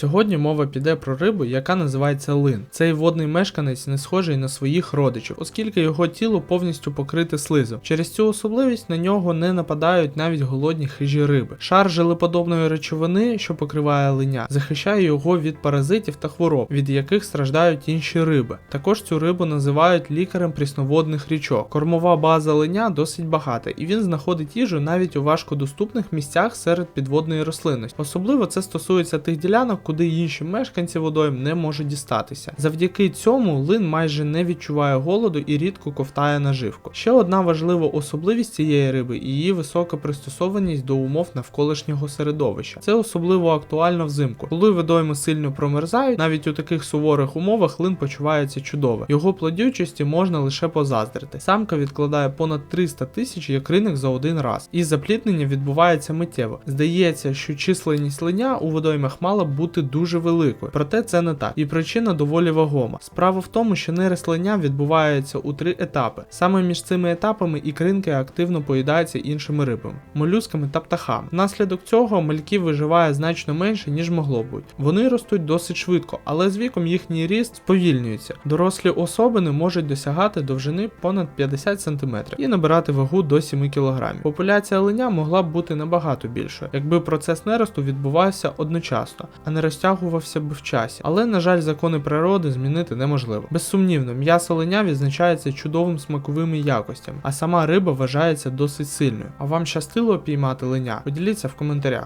Сьогодні мова піде про рибу, яка називається лин. Цей водний мешканець не схожий на своїх родичів, оскільки його тіло повністю покрите слизом. Через цю особливість на нього не нападають навіть голодні хижі риби. Шар жилеподобної речовини, що покриває линя, захищає його від паразитів та хвороб, від яких страждають інші риби. Також цю рибу називають лікарем прісноводних річок. Кормова база линя досить багата, і він знаходить їжу навіть у важкодоступних місцях серед підводної рослинності. Особливо це стосується тих ділянок, куди інші мешканці водойм не можуть дістатися. Завдяки цьому лин майже не відчуває голоду і рідко ковтає наживку. Ще одна важлива особливість цієї риби її висока пристосованість до умов навколишнього середовища. Це особливо актуально взимку. Коли водойми сильно промерзають, навіть у таких суворих умовах лин почувається чудово. Його плодючості можна лише позаздрити. Самка відкладає понад 300 тисяч якринок за один раз, і запліднення відбувається миттєво. Здається, що численність линя у водоймах мала б бути дуже великою, проте це не так. І причина доволі вагома. Справа в тому, що нерест линя відбувається у три етапи. Саме між цими етапами ікринки активно поїдаються іншими рибами, молюсками та птахами. Внаслідок цього мальків виживає значно менше, ніж могло бути. Вони ростуть досить швидко, але з віком їхній ріст сповільнюється. Дорослі особини можуть досягати довжини понад 50 см і набирати вагу до 7 кг. Популяція линя могла б бути набагато більшою, якби процес неросту відбувався одночасно, а не розтягувався б в часі. Але, на жаль, закони природи змінити неможливо. Безсумнівно, м'ясо линя відзначається чудовим смаковими якостями, а сама риба вважається досить сильною. А вам щастило піймати линя? Поділіться в коментарях.